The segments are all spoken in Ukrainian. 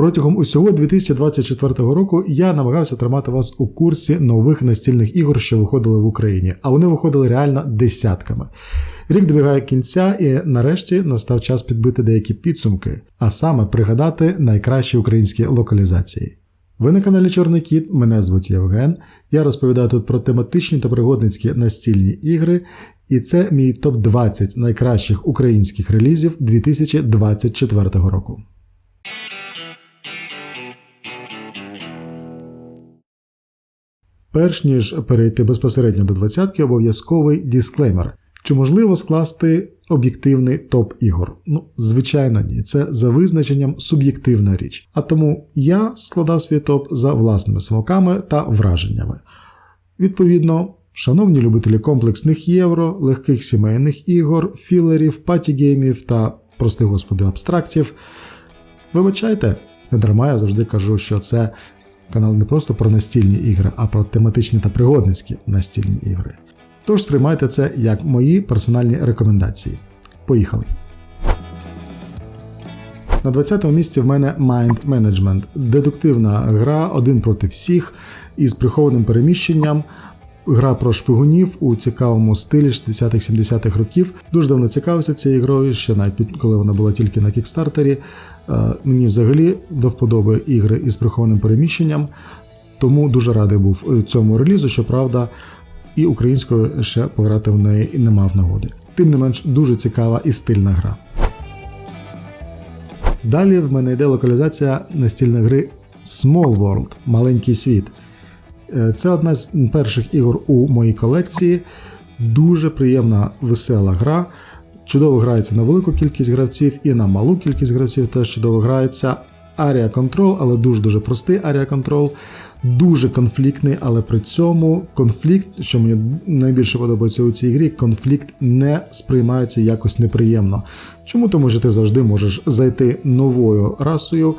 Протягом усього 2024 року я намагався тримати вас у курсі нових настільних ігор, що виходили в Україні, а вони виходили реально десятками. Рік добігає кінця, і нарешті настав час підбити деякі підсумки, а саме пригадати найкращі українські локалізації. Ви на каналі Чорний Кіт, мене звуть Євген. Я розповідаю тут про тематичні та пригодницькі настільні ігри, і це мій топ-20 найкращих українських релізів 2024 року. Перш ніж перейти безпосередньо до двадцятки, обов'язковий дисклеймер. Чи можливо скласти об'єктивний топ ігор? Ну, звичайно, ні. Це за визначенням суб'єктивна річ. А тому я складав свій топ за власними смаками та враженнями. Відповідно, шановні любителі комплексних євро, легких сімейних ігор, філерів, патігеймів та, прости господи, абстрактів. Вибачайте, не дарма я завжди кажу, що це канал не просто про настільні ігри, а про тематичні та пригодницькі настільні ігри. Тож сприймайте це як мої персональні рекомендації. Поїхали! На 20-му місці в мене Mind Management. Дедуктивна гра один проти всіх із прихованим переміщенням. Гра про шпигунів у цікавому стилі 60-х-70-х років. Дуже давно цікавився цією грою, ще навіть коли вона була тільки на кікстартері. Е, Мені взагалі до вподоби ігри із прихованим переміщенням, тому дуже радий був е, цьому релізу, щоправда, і українською ще пограти в неї не мав нагоди. Тим не менш, дуже цікава і стильна гра. Далі в мене йде локалізація настільної гри Small World Маленький світ. Е, Це одна з перших ігор у моїй колекції. Дуже приємна, весела гра. Чудово грається на велику кількість гравців і на малу кількість гравців теж чудово грається. Арія контрол, але дуже-дуже простий арія контрол. Дуже конфліктний, але при цьому конфлікт, що мені найбільше подобається у цій грі, конфлікт не сприймається якось неприємно. Чому? Тому що ти завжди можеш зайти новою расою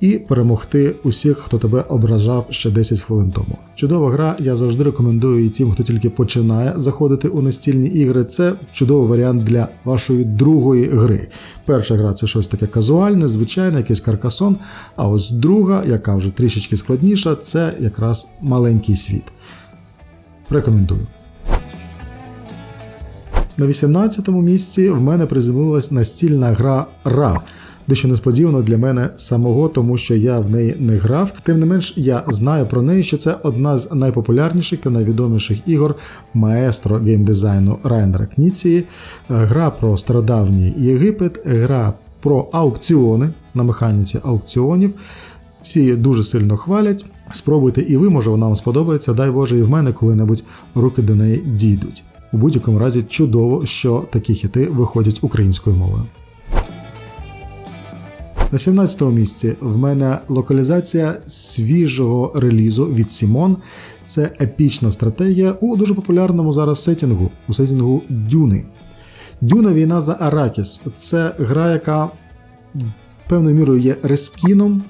і перемогти усіх, хто тебе ображав ще 10 хвилин тому. Чудова гра, я завжди рекомендую її тим, хто тільки починає заходити у настільні ігри. Це чудовий варіант для вашої другої гри. Перша гра це щось таке казуальне, звичайне, якийсь каркасон. А ось друга, яка вже трішечки складніша, це якраз маленький світ. Рекомендую. На 18-му місці в мене приземлилась настільна гра RAF. Дещо несподівано для мене самого, тому що я в неї не грав. Тим не менш, я знаю про неї, що це одна з найпопулярніших та найвідоміших ігор маестро геймдизайну Райнера Кніції. Гра про стародавній Єгипет, гра про аукціони на механіці аукціонів. Всі дуже сильно хвалять. Спробуйте і ви, може вона вам сподобається. Дай Боже, і в мене коли-небудь руки до неї дійдуть. У будь-якому разі чудово, що такі хіти виходять українською мовою. На 17-му місці в мене локалізація свіжого релізу від Simon. Це епічна стратегія у дуже популярному зараз сетінгу, у сетінгу Дюни. Дюна війна за Аракіс. Це гра, яка певною мірою є рескіном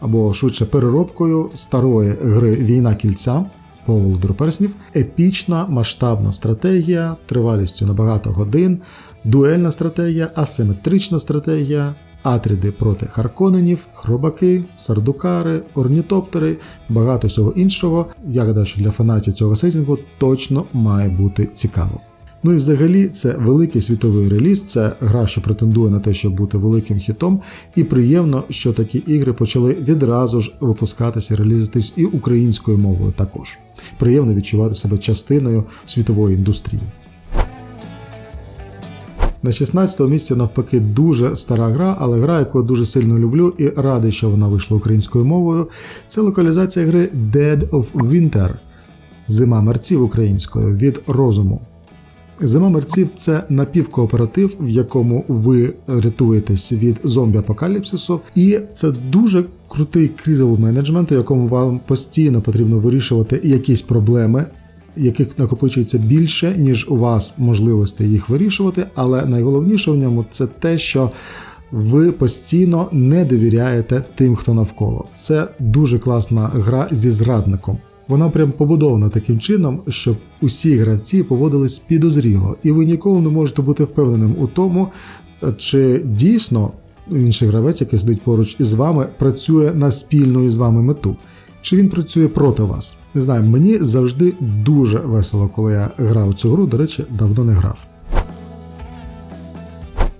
або швидше переробкою старої гри Війна кільця по Володарю Перснів. Епічна масштабна стратегія тривалістю на багато годин, дуельна стратегія, асиметрична стратегія. Атріди проти Харконенів, хробаки, сардукари, орнітоптери, багато всього іншого. Я гадаю, що для фанатів цього сетінгу точно має бути цікаво. Ну і взагалі це великий світовий реліз, це гра, що претендує на те, щоб бути великим хітом, і приємно, що такі ігри почали відразу ж випускатися, релізитись і українською мовою також. Приємно відчувати себе частиною світової індустрії. На 16-му місці навпаки дуже стара гра, але гра, яку я дуже сильно люблю і радий, що вона вийшла українською мовою. Це локалізація гри Dead of Winter Зима мерців українською від розуму. Зима мерців це напівкооператив, в якому ви рятуєтесь від зомбі-апокаліпсису, і це дуже крутий кризовий менеджмент, у якому вам постійно потрібно вирішувати якісь проблеми, яких накопичується більше, ніж у вас можливостей їх вирішувати. Але найголовніше в ньому це те, що ви постійно не довіряєте тим, хто навколо. Це дуже класна гра зі зрадником. Вона прям побудована таким чином, щоб усі гравці поводились підозріло, і ви ніколи не можете бути впевненим у тому, чи дійсно інший гравець, який сидить поруч із вами, працює на спільну із вами мету. Чи він працює проти вас? Не знаю, мені завжди дуже весело, коли я грав цю гру, до речі, давно не грав.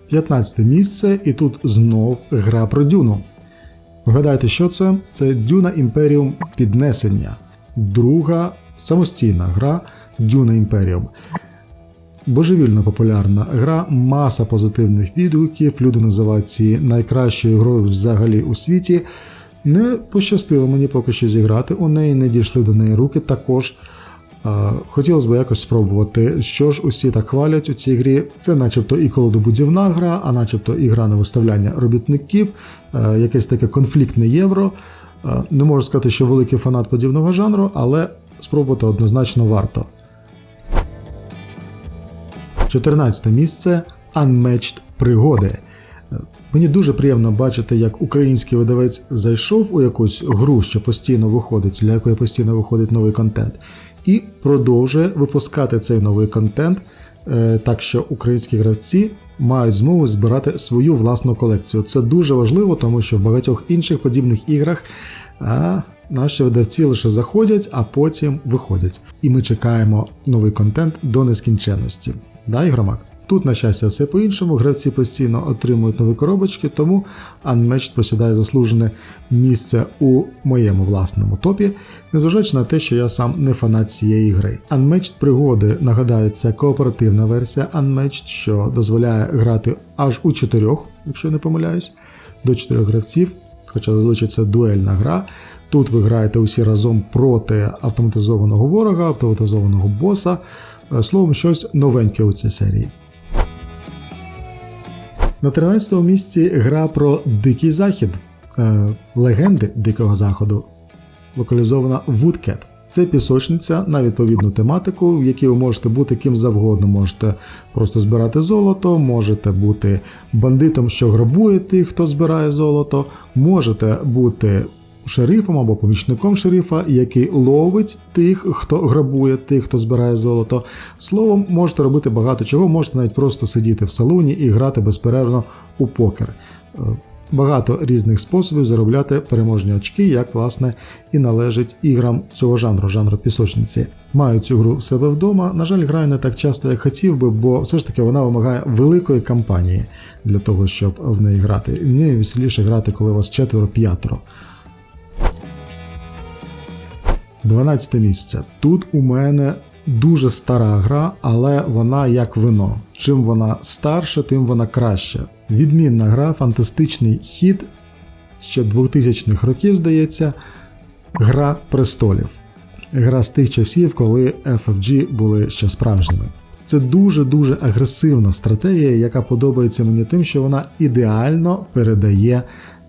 15 місце, і тут знов гра про Дюну. Вгадайте, що це? Це Дюна Імперіум піднесення. Друга самостійна гра Дюна Імперіум. Божевільно популярна гра, маса позитивних відгуків. Люди називають ці найкращою грою взагалі у світі. Не пощастило мені поки що зіграти, у неї не дійшли до неї руки. Також хотілося б якось спробувати, що ж усі так хвалять у цій грі. Це начебто і колодобудівна гра, а начебто і гра на виставляння робітників, якесь таке конфліктне євро. Не можу сказати, що великий фанат подібного жанру, але спробувати однозначно варто. 14 місце Unmatched пригоди. Мені дуже приємно бачити, як український видавець зайшов у якусь гру, що постійно виходить, для якої постійно виходить новий контент, і продовжує випускати цей новий контент, е, так що українські гравці мають змогу збирати свою власну колекцію. Це дуже важливо, тому що в багатьох інших подібних іграх а, наші видавці лише заходять, а потім виходять. І ми чекаємо новий контент до нескінченності. Да, ігромак? Тут, на щастя, все по-іншому. Гравці постійно отримують нові коробочки, тому Unmatched посідає заслужене місце у моєму власному топі, незважаючи на те, що я сам не фанат цієї гри. Unmatched пригоди, нагадаю, це кооперативна версія Unmatched, що дозволяє грати аж у чотирьох, якщо я не помиляюсь, до чотирьох гравців, хоча зазвичай це дуельна гра. Тут ви граєте усі разом проти автоматизованого ворога, автоматизованого боса. Словом, щось новеньке у цій серії. На 13-му місці гра про Дикий Захід, е, легенди Дикого Заходу, локалізована Woodcat. Це пісочниця на відповідну тематику, в якій ви можете бути ким завгодно. Можете просто збирати золото, можете бути бандитом, що грабує тих, хто збирає золото, можете бути шерифом або помічником шерифа, який ловить тих, хто грабує, тих, хто збирає золото. Словом, можете робити багато чого, можете навіть просто сидіти в салоні і грати безперервно у покер. Е, багато різних способів заробляти переможні очки, як власне і належить іграм цього жанру, жанру пісочниці. Маю цю гру в себе вдома. На жаль, граю не так часто, як хотів би, бо все ж таки вона вимагає великої кампанії для того, щоб в неї грати. Мені веселіше грати, коли у вас четверо-п'ятеро. 12 місце. Тут у мене дуже стара гра, але вона як вино. Чим вона старша, тим вона краща. Відмінна гра, фантастичний хід ще 2000-х років, здається, Гра престолів. Гра з тих часів, коли FFG були ще справжніми. Це дуже-дуже агресивна стратегія, яка подобається мені тим, що вона ідеально передає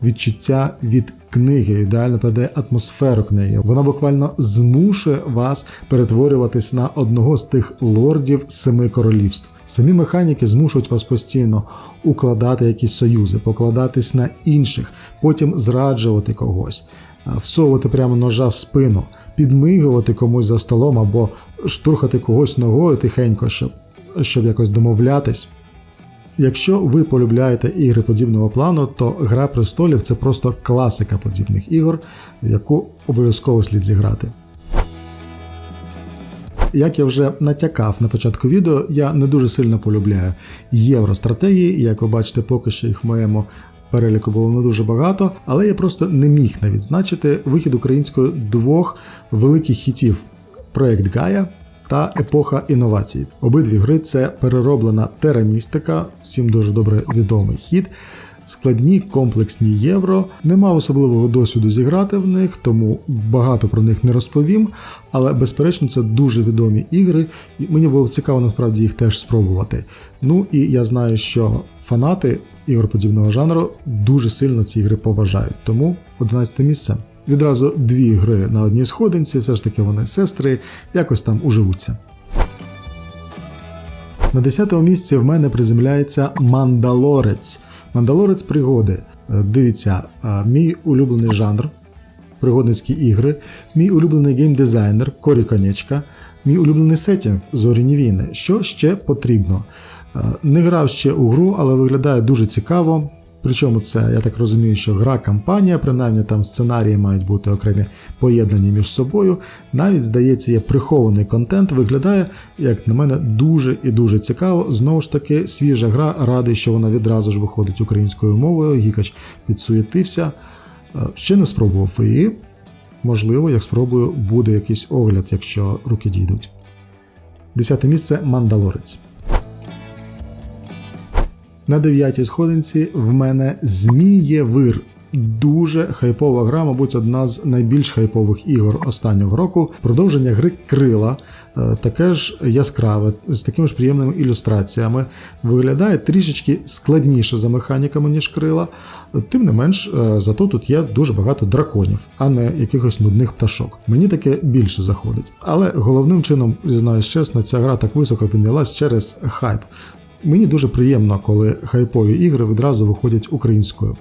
відчуття від книги, ідеально передає атмосферу книги. Вона буквально змушує вас перетворюватись на одного з тих лордів семи королівств. Самі механіки змушують вас постійно укладати якісь союзи, покладатись на інших, потім зраджувати когось, всовувати прямо ножа в спину, підмигувати комусь за столом або штурхати когось ногою тихенько, щоб, щоб якось домовлятись. Якщо ви полюбляєте ігри подібного плану, то Гра престолів це просто класика подібних ігор, яку обов'язково слід зіграти. Як я вже натякав на початку відео, я не дуже сильно полюбляю євростратегії, як ви бачите, поки що їх в моєму переліку було не дуже багато, але я просто не міг не відзначити вихід української двох великих хітів: проект Гая та епоха інновацій. Обидві гри це перероблена терамістика, всім дуже добре відомий хід. Складні комплексні євро, нема особливого досвіду зіграти в них, тому багато про них не розповім. Але безперечно, це дуже відомі ігри, і мені було цікаво насправді їх теж спробувати. Ну і я знаю, що фанати ігор подібного жанру дуже сильно ці ігри поважають, тому 11 місце. Відразу дві гри на одній сходинці, все ж таки вони сестри, якось там уживуться. На 10-му місці в мене приземляється Мандалорець. Мандалорець пригоди. Е, дивіться, е, мій улюблений жанр, пригодницькі ігри, мій улюблений геймдизайнер Корі Конечка, мій улюблений сетінг Зоріні війни. Що ще потрібно? Е, не грав ще у гру, але виглядає дуже цікаво. Причому це, я так розумію, що гра кампанія, принаймні там сценарії мають бути окремі поєднані між собою. Навіть, здається, є прихований контент, виглядає, як на мене, дуже і дуже цікаво. Знову ж таки, свіжа гра, радий, що вона відразу ж виходить українською мовою. Гікач підсуєтився. Е, Ще не спробував і, можливо, як спробую, буде якийсь огляд, якщо руки дійдуть. Десяте місце Мандалорець. На дев'ятій сходинці в мене Змієвир. Дуже хайпова гра, мабуть, одна з найбільш хайпових ігор останнього року. Продовження гри Крила, е, таке ж яскраве, з такими ж приємними ілюстраціями. Виглядає трішечки складніше за механіками, ніж крила. Тим не менш, е, зато тут є дуже багато драконів, а не якихось нудних пташок. Мені таке більше заходить. Але головним чином, зізнаюсь чесно, ця гра так високо піднялась через хайп. Мені дуже приємно, коли хайпові ігри відразу виходять українською.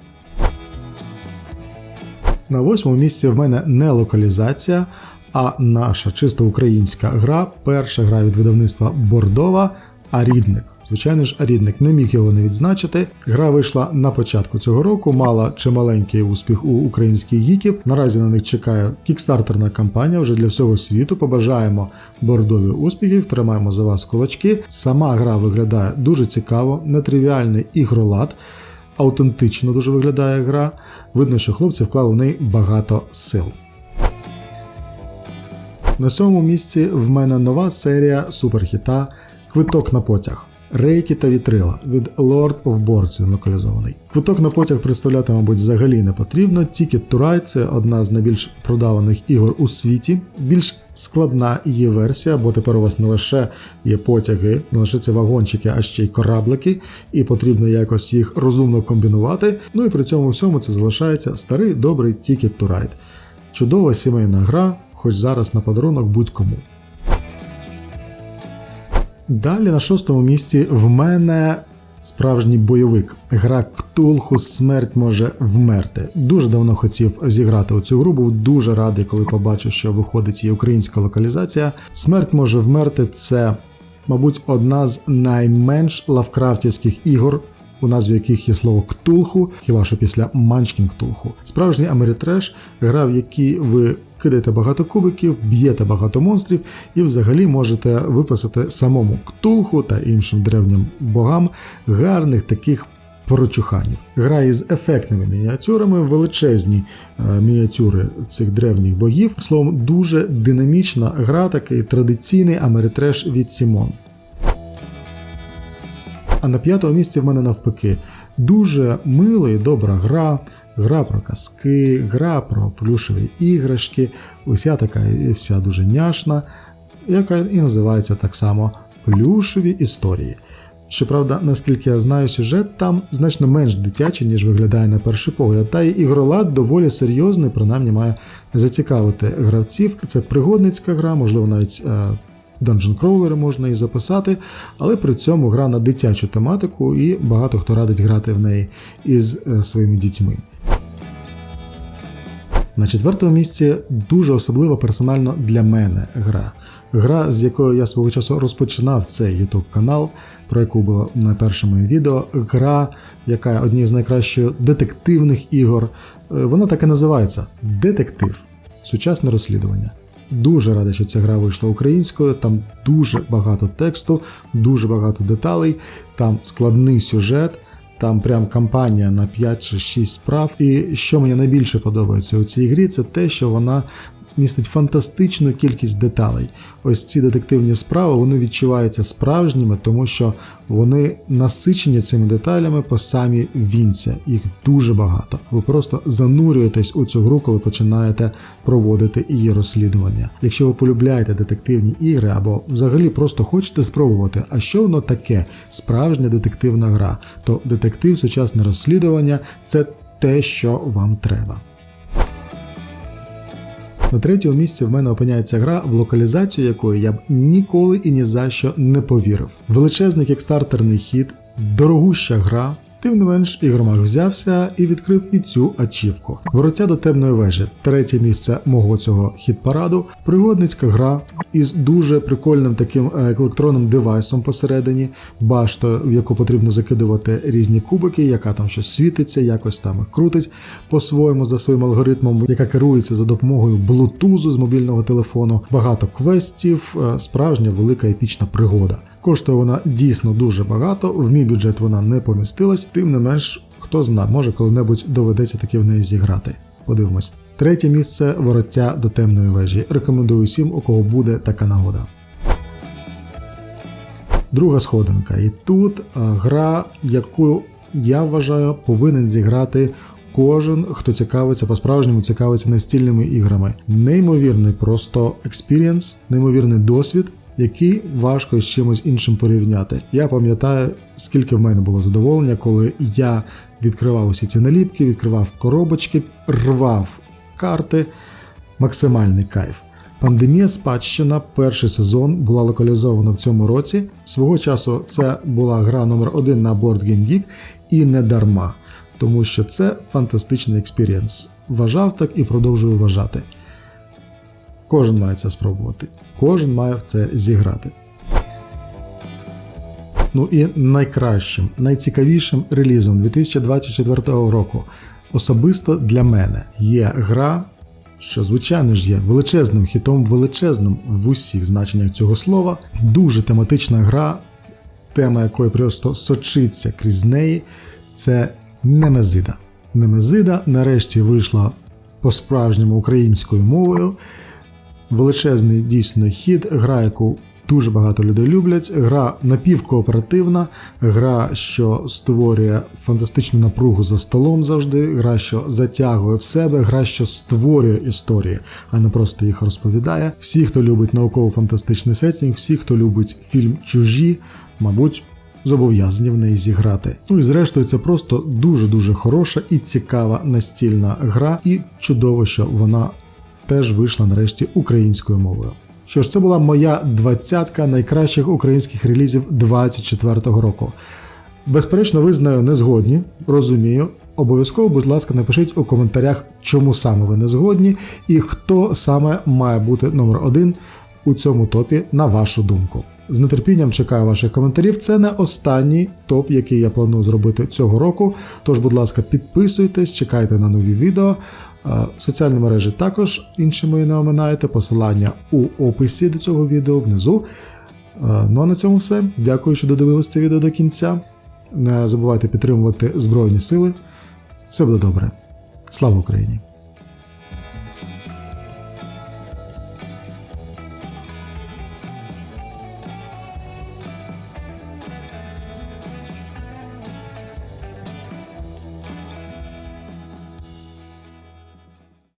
На восьмому місці в мене не локалізація, а наша чисто українська гра. Перша гра від видавництва Бордова Арідник. Звичайно ж, Арідник не міг його не відзначити. Гра вийшла на початку цього року, мала чималенький успіх у українських гіків. Наразі на них чекає кікстартерна кампанія вже для всього світу. Побажаємо бордові успіхів, тримаємо за вас кулачки. Сама гра виглядає дуже цікаво, нетривіальний ігролад. Аутентично дуже виглядає гра. Видно, що хлопці вклали в неї багато сил. На сьомому місці в мене нова серія суперхіта Квиток на потяг. Рейки та вітрила від Lord of Boards локалізований. Квиток на потяг представляти, мабуть, взагалі не потрібно. Ticket to Ride – це одна з найбільш продаваних ігор у світі. Більш складна її версія, бо тепер у вас не лише є потяги, не лише це вагончики, а ще й кораблики, і потрібно якось їх розумно комбінувати. Ну і при цьому всьому це залишається старий добрий Ticket to Ride. Чудова сімейна гра, хоч зараз на подарунок будь-кому. Далі на шостому місці в мене справжній бойовик. Гра Ктулху Смерть може вмерти. Дуже давно хотів зіграти у цю гру, був дуже радий, коли побачив, що виходить її українська локалізація. Смерть може вмерти це, мабуть, одна з найменш лавкрафтівських ігор. У назві яких є слово Ктулху, хіба що після Манчкін Ктулху. Справжній Америтреш, гра, в якій ви кидаєте багато кубиків, б'єте багато монстрів і взагалі можете виписати самому Ктулху та іншим древнім богам гарних таких прочуханів. Гра із ефектними мініатюрами, величезні е, мініатюри цих древніх богів. Словом, дуже динамічна гра, такий традиційний Америтреш від Сімон. А на п'ятому місці в мене навпаки дуже мила і добра гра, гра про казки, гра про плюшеві іграшки, уся така і вся дуже няшна, яка і називається так само Плюшеві історії. Щоправда, наскільки я знаю, сюжет там значно менш дитячий, ніж виглядає на перший погляд. Та й ігролад доволі серйозний, принаймні має зацікавити гравців. Це пригодницька гра, можливо, навіть. Dungeon Crawler можна і записати, але при цьому гра на дитячу тематику, і багато хто радить грати в неї із е, своїми дітьми. На четвертому місці дуже особлива персонально для мене гра. Гра, з якою я свого часу розпочинав цей YouTube канал, про яку було на першому відео. Гра, яка однією з найкращих детективних ігор. Е, Вона так і називається Детектив. Сучасне розслідування. Дуже радий, що ця гра вийшла українською. Там дуже багато тексту, дуже багато деталей, там складний сюжет, там прям кампанія на 5 чи 6 справ. І що мені найбільше подобається у цій грі, це те, що вона містить фантастичну кількість деталей. Ось ці детективні справи вони відчуваються справжніми, тому що вони насичені цими деталями по самі вінця. Їх дуже багато. Ви просто занурюєтесь у цю гру, коли починаєте проводити її розслідування. Якщо ви полюбляєте детективні ігри або взагалі просто хочете спробувати, а що воно таке справжня детективна гра, то детектив, сучасне розслідування це те, що вам треба. На третьому місці в мене опиняється гра, в локалізацію якої я б ніколи і ні за що не повірив. Величезний кікстартерний хід, дорогуща гра, Тим не менш, ігромаг взявся і відкрив і цю ачівку. Вороття до темної вежі, третє місце мого цього хіт-параду, пригодницька гра із дуже прикольним таким е, електронним девайсом посередині, баштою, в яку потрібно закидувати різні кубики, яка там щось світиться, якось там їх крутить по-своєму за своїм алгоритмом, яка керується за допомогою блутузу з мобільного телефону. Багато квестів, е, справжня велика епічна пригода. Коштує вона дійсно дуже багато. В мій бюджет вона не помістилась, тим не менш, хто зна, може коли-небудь доведеться таки в неї зіграти. Подивимось. Третє місце вороття до темної вежі. Рекомендую всім, у кого буде така нагода. Друга сходинка. І тут гра, яку я вважаю, повинен зіграти кожен, хто цікавиться, по-справжньому цікавиться настільними іграми. Неймовірний просто експірієнс, неймовірний досвід. Який важко з чимось іншим порівняти. Я пам'ятаю, скільки в мене було задоволення, коли я відкривав усі ці наліпки, відкривав коробочки, рвав карти. Максимальний кайф. Пандемія спадщина, перший сезон була локалізована в цьому році. Свого часу це була гра номер один на Board Game Geek і не дарма, тому що це фантастичний експірієнс. Вважав так і продовжую вважати. Кожен має це спробувати, кожен має в це зіграти. Ну і найкращим, найцікавішим релізом 2024 року особисто для мене є гра, що, звичайно ж, є величезним хітом, величезним в усіх значеннях цього слова. Дуже тематична гра, тема якої просто сочиться крізь неї. Це Немезида. Немезида нарешті вийшла по-справжньому українською мовою. Величезний дійсно хід, гра, яку дуже багато людей люблять. Гра напівкооперативна, гра, що створює фантастичну напругу за столом завжди, гра, що затягує в себе, гра, що створює історії, а не просто їх розповідає. Всі, хто любить науково-фантастичний сетінг, всі, хто любить фільм Чужі, мабуть. Зобов'язані в неї зіграти. Ну і зрештою, це просто дуже-дуже хороша і цікава настільна гра, і чудово, що вона теж вийшла нарешті українською мовою. Що ж, це була моя двадцятка найкращих українських релізів 24-го року. Безперечно, ви з нею не згодні, розумію. Обов'язково, будь ласка, напишіть у коментарях, чому саме ви не згодні, і хто саме має бути номер один у цьому топі, на вашу думку. З нетерпінням чекаю ваших коментарів. Це не останній топ, який я планую зробити цього року. Тож, будь ласка, підписуйтесь, чекайте на нові відео. Соціальні мережі також інші мої не оминаєте. Посилання у описі до цього відео внизу. Ну а на цьому все. Дякую, що додивились це відео до кінця. Не забувайте підтримувати Збройні Сили. Все буде добре. Слава Україні!